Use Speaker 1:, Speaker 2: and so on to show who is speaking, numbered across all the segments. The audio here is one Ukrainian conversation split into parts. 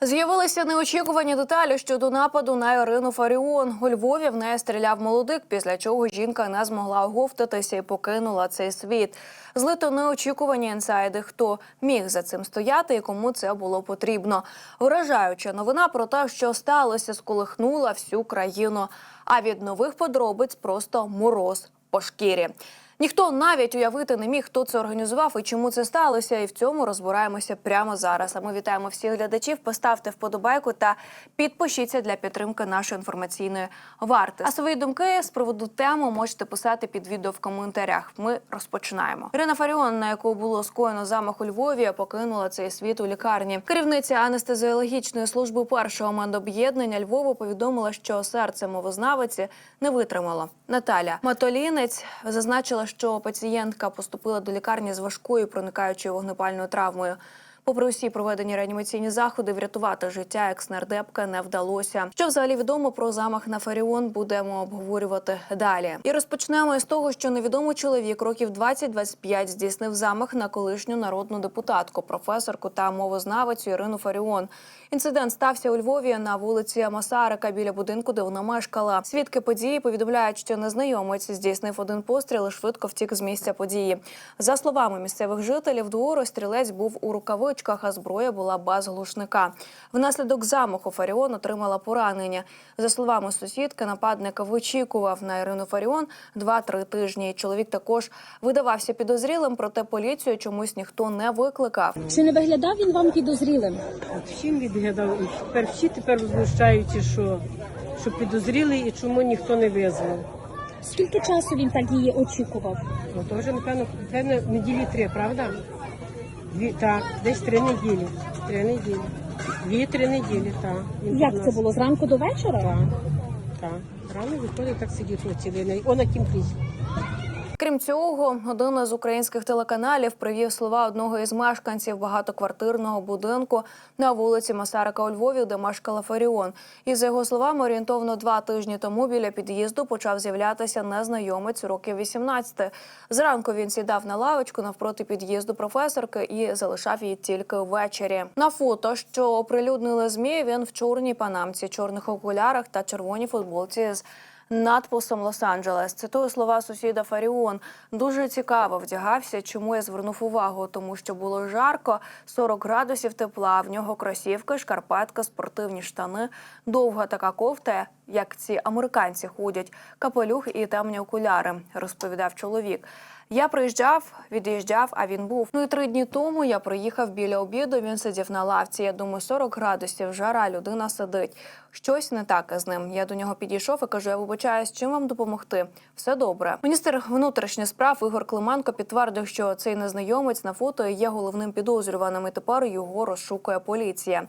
Speaker 1: З'явилися неочікувані деталі щодо нападу на Ірину Фаріон. У Львові в неї стріляв молодик, після чого жінка не змогла оговтатися і покинула цей світ. Злито неочікувані інсайди, хто міг за цим стояти і кому це було потрібно. Вражаюча новина про те, що сталося, сколихнула всю країну. А від нових подробиць просто мороз по шкірі. Ніхто навіть уявити не міг, хто це організував і чому це сталося. І в цьому розбираємося прямо зараз. А ми вітаємо всіх глядачів. Поставте вподобайку та підпишіться для підтримки нашої інформаційної варти. А свої думки з приводу теми можете писати під відео в коментарях. Ми розпочинаємо. Ірина Фаріон, на яку було скоєно замах у Львові, покинула цей світ у лікарні. Керівниця анестезіологічної служби першого медоб'єднання Львова повідомила, що серце мовознавиці не витримало. Наталя Матолінець зазначила, що пацієнтка поступила до лікарні з важкою проникаючою вогнепальною травмою. Попри усі проведені реанімаційні заходи, врятувати життя екс-нардепка не вдалося. Що взагалі відомо про замах на Фаріон, будемо обговорювати далі. І розпочнемо із того, що невідомий чоловік років 20-25 здійснив замах на колишню народну депутатку, професорку та мовознавицю Ірину Фаріон. Інцидент стався у Львові на вулиці Масарика біля будинку, де вона мешкала. Свідки події повідомляють, що незнайомець здійснив один постріл і швидко втік з місця події. За словами місцевих жителів, двору стрілець був у рукавичках, а зброя була без глушника. Внаслідок замаху Фаріон отримала поранення. За словами сусідки, нападник вичікував на Ірину Фаріон 2-3 тижні. Чоловік також видавався підозрілим, проте поліцію чомусь ніхто не викликав.
Speaker 2: Чи не виглядав він вам підозрілим?
Speaker 3: Всім відглядав тепер всі тепер возмущаються, що, що підозріли і чому ніхто не визвав.
Speaker 2: Скільки часу він так її очікував?
Speaker 3: Ну то вже напевно напевно, неділі три, правда? Дві так, десь три неділі. Три неділі. Дві-три неділі, так. Він
Speaker 2: Як це
Speaker 3: нас-
Speaker 2: було зранку до вечора?
Speaker 3: Так, так. Рано виходить, так сидів тут цілий день. О, на тім крізь.
Speaker 1: Крім цього, один із українських телеканалів привів слова одного із мешканців багатоквартирного будинку на вулиці Масарика у Львові, де мешкала Фаріон. І за його словами, орієнтовно два тижні тому біля під'їзду почав з'являтися незнайомець років 18. Зранку він сідав на лавочку навпроти під'їзду професорки і залишав її тільки ввечері. На фото, що оприлюднили змі, він в чорній панамці, чорних окулярах та червоній футболці з надписом Лос-Анджелес. Цитую слова сусіда Фаріон. Дуже цікаво вдягався. Чому я звернув увагу? Тому що було жарко, 40 градусів тепла. В нього кросівки, шкарпетка, спортивні штани, довга така кофта, як ці американці ходять, капелюх і темні окуляри, розповідав чоловік. Я приїжджав, від'їжджав, а він був. Ну і три дні тому я приїхав біля обіду. Він сидів на лавці. Я думаю, 40 градусів, жара, людина сидить. Щось не так із ним. Я до нього підійшов і кажу: я вибачаюсь, чим вам допомогти? Все добре. Міністр внутрішніх справ Ігор Клименко підтвердив, що цей незнайомець на фото є головним підозрюваним. і Тепер його розшукує поліція.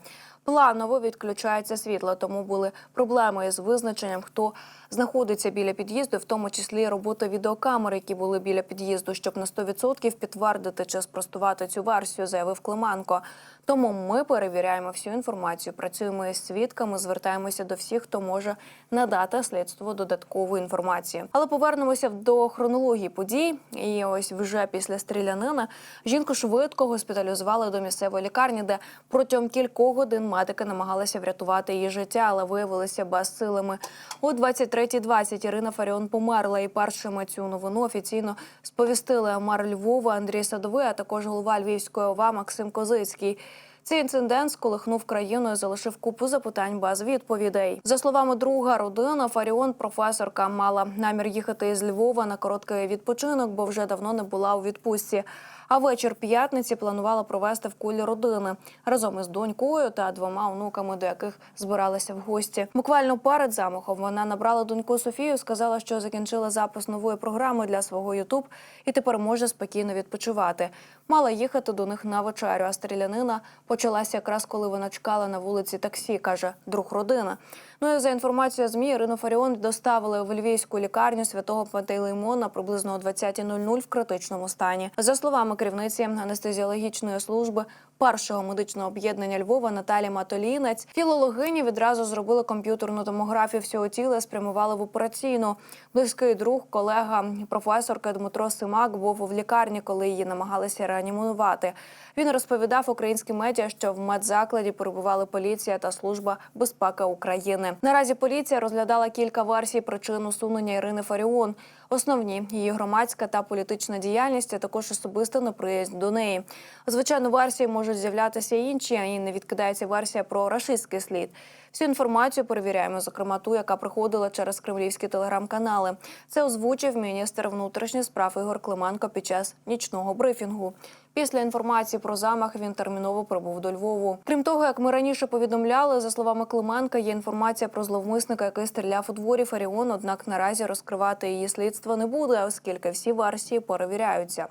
Speaker 1: Планово відключається світло, тому були проблеми із визначенням, хто знаходиться біля під'їзду, в тому числі робота відеокамер, які були біля під'їзду, щоб на 100% підтвердити чи спростувати цю версію, заявив Клименко. Тому ми перевіряємо всю інформацію, працюємо із свідками, звертаємося до всіх, хто може надати слідству додаткову інформацію. Але повернемося до хронології подій. І ось вже після стрілянини жінку швидко госпіталізували до місцевої лікарні, де протягом кількох годин медики намагалися врятувати її життя, але виявилися безсилими. О 23.20 Ірина Фаріон померла, і першими цю новину офіційно сповістили мер Львова Андрій Садовий, а також голова Львівської ОВА Максим Козицький. Цей інцидент сколихнув країну і залишив купу запитань без відповідей. За словами друга родина, Фаріон, професорка, мала намір їхати із Львова на короткий відпочинок, бо вже давно не була у відпустці. А вечір п'ятниці планувала провести в колі родини разом із донькою та двома онуками, до яких збиралися в гості. Буквально перед замахом вона набрала доньку Софію, сказала, що закінчила запис нової програми для свого Ютуб і тепер може спокійно відпочивати. Мала їхати до них на вечерю, а стрілянина почалася якраз коли вона чекала на вулиці таксі, каже друг родини. Ну і за інформацією ЗМІ, Ірину Фаріон доставили в львівську лікарню святого Пантелеймона приблизно о 20.00 в критичному стані. За словами керівниці анестезіологічної служби першого медичного об'єднання Львова Наталі Матолінець, філологині відразу зробили комп'ютерну томографію всього тіла, спрямували в операційну. Близький друг, колега професорка Дмитро Симак був в лікарні, коли її намагалися реанімувати. Він розповідав українським медіа, що в медзакладі перебували поліція та служба безпеки України. Наразі поліція розглядала кілька версій причин усунення Ірини Фаріон. Основні її громадська та політична діяльність, а також особиста неприязнь до неї. Звичайно, версії можуть з'являтися й інші, і не відкидається версія про рашистський слід. Всю інформацію перевіряємо, зокрема ту, яка приходила через кремлівські телеграм-канали. Це озвучив міністр внутрішніх справ Ігор Клименко під час нічного брифінгу. Після інформації про замах він терміново прибув до Львову. Крім того, як ми раніше повідомляли, за словами Клименка, є інформація про зловмисника, який стріляв у дворі Фаріон. Однак наразі розкривати її слідство не буде, оскільки всі версії перевіряються.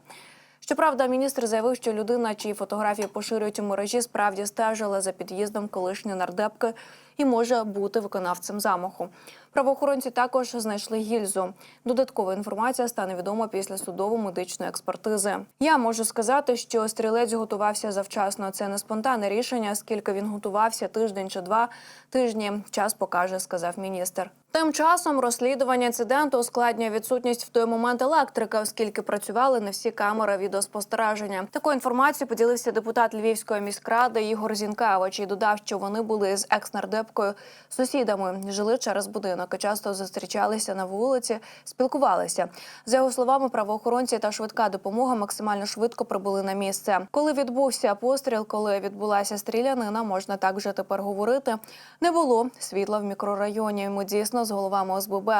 Speaker 1: Щоправда, міністр заявив, що людина, чиї фотографії поширюють у мережі, справді стежила за під'їздом колишньої нардепки і може бути виконавцем замаху. Правоохоронці також знайшли гільзу. Додаткова інформація стане відома після судово-медичної експертизи. Я можу сказати, що стрілець готувався завчасно. Це не спонтанне рішення, оскільки він готувався тиждень чи два тижні. Час покаже, сказав міністр. Тим часом розслідування інциденту ускладнює відсутність в той момент електрика, оскільки працювали не всі камери відеоспостереження. Такою інформацією поділився депутат Львівської міськради Ігор Зінкевич і додав, що вони були з екс-нардепкою сусідами, жили через будинок і часто зустрічалися на вулиці, спілкувалися. За його словами, правоохоронці та швидка допомога максимально швидко прибули на місце. Коли відбувся постріл, коли відбулася стрілянина, можна так вже тепер говорити. Не було світла в мікрорайоні. Ми дійсно з головами ОСББ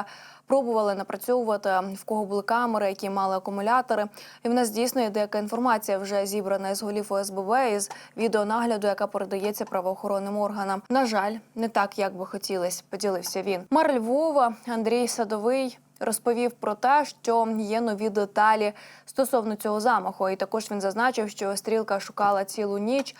Speaker 1: пробували напрацьовувати в кого були камери, які мали акумулятори. І в нас дійсно є деяка інформація вже зібрана із голів ОСББ із відеонагляду, яка передається правоохоронним органам. На жаль, не так, як би хотілося, поділився він. Мер Львова Андрій Садовий. Розповів про те, що є нові деталі стосовно цього замаху. І також він зазначив, що стрілка шукала цілу ніч.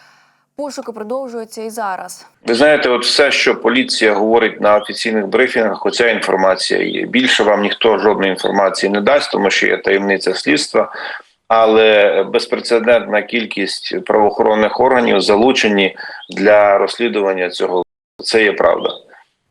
Speaker 1: Пошуки продовжуються і зараз.
Speaker 4: Ви знаєте, от все, що поліція говорить на офіційних брифінгах, оця інформація є. Більше вам ніхто жодної інформації не дасть, тому що є таємниця слідства. Але безпрецедентна кількість правоохоронних органів залучені для розслідування цього. Це є правда.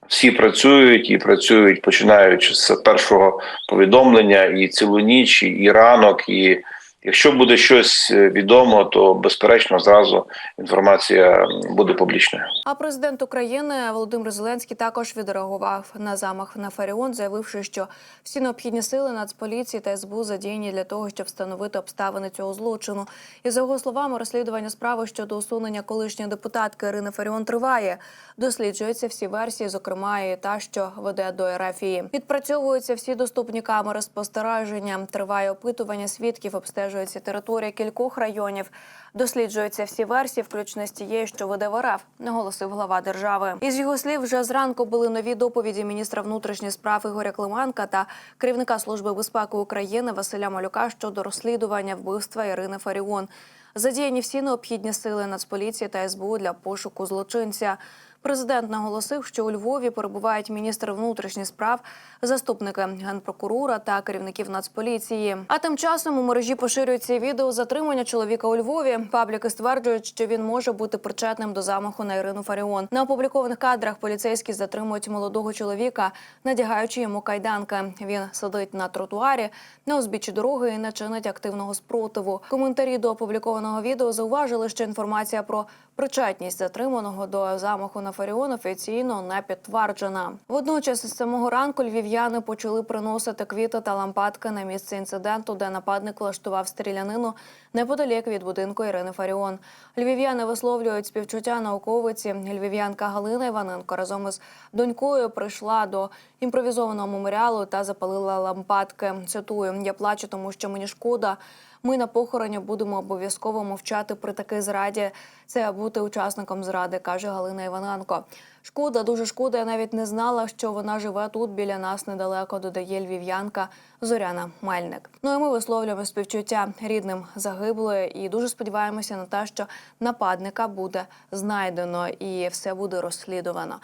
Speaker 4: Всі працюють і працюють, починаючи з першого повідомлення, і цілу ніч, і ранок, і Якщо буде щось відомо, то безперечно зразу інформація буде публічною.
Speaker 1: А президент України Володимир Зеленський також відреагував на замах на Фаріон, заявивши, що всі необхідні сили Нацполіції та СБУ задіяні для того, щоб встановити обставини цього злочину. І за його словами, розслідування справи щодо усунення колишньої депутатки Ірини Фаріон триває. Досліджуються всі версії, зокрема і та, що веде до РФІ. Відпрацьовуються всі доступні камери спостереження. Триває опитування свідків, обстежується територія кількох районів. Досліджуються всі версії, включно з тією, що веде в наголосив глава держави. Із його слів, вже зранку були нові доповіді міністра внутрішніх справ Ігоря Клименка та керівника служби безпеки України Василя Малюка щодо розслідування вбивства Ірини Фаріон. Задіяні всі необхідні сили Нацполіції та СБУ для пошуку злочинця. Президент наголосив, що у Львові перебувають міністр внутрішніх справ, заступники генпрокурора та керівників Нацполіції. А тим часом у мережі поширюється відео затримання чоловіка у Львові. Пабліки стверджують, що він може бути причетним до замаху на Ірину Фаріон. На опублікованих кадрах поліцейські затримують молодого чоловіка, надягаючи йому кайданки. Він сидить на тротуарі на узбіччі дороги і не чинить активного спротиву. Коментарі до опублікованого відео зауважили, що інформація про причетність затриманого до замаху на Фаріон офіційно не підтверджена. Водночас із самого ранку львів'яни почали приносити квіти та лампадки на місце інциденту, де нападник влаштував стрілянину неподалік від будинку Ірини Фаріон. Львів'яни висловлюють співчуття науковиці. Львів'янка Галина Іваненко разом із донькою прийшла до імпровізованого меморіалу та запалила лампадки. Цитую: я плачу, тому що мені шкода. Ми на похороні будемо обов'язково мовчати при такій зраді. Це бути учасником зради, каже Галина Іваненко. Шкода, дуже шкода. Я навіть не знала, що вона живе тут біля нас недалеко. Додає львів'янка Зоряна Мельник. Ну і ми висловлюємо співчуття рідним загиблої і дуже сподіваємося на те, що нападника буде знайдено і все буде розслідувано.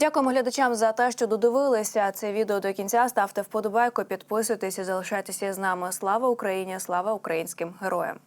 Speaker 1: Дякуємо глядачам за те, що додивилися це відео до кінця. Ставте вподобайку, підписуйтесь і залишайтеся з нами. Слава Україні! Слава українським героям!